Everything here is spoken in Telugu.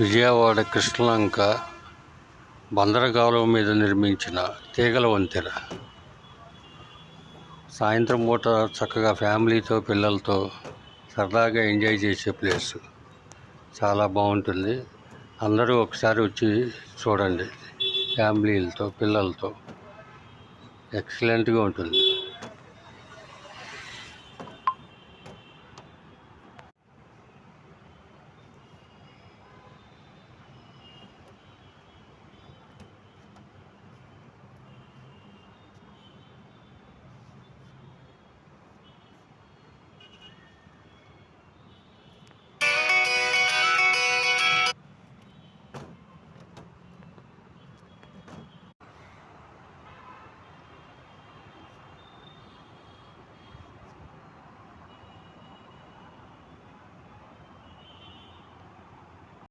విజయవాడ కృష్ణలంక బందరగాలువ మీద నిర్మించిన తీగల వంతెన. సాయంత్రం పూట చక్కగా ఫ్యామిలీతో పిల్లలతో సరదాగా ఎంజాయ్ చేసే ప్లేస్. చాలా బాగుంటుంది. అందరూ ఒకసారి వచ్చి చూడండి. ఫ్యామిలీలతో పిల్లలతో. ఎక్సలెంట్గా ఉంటుంది.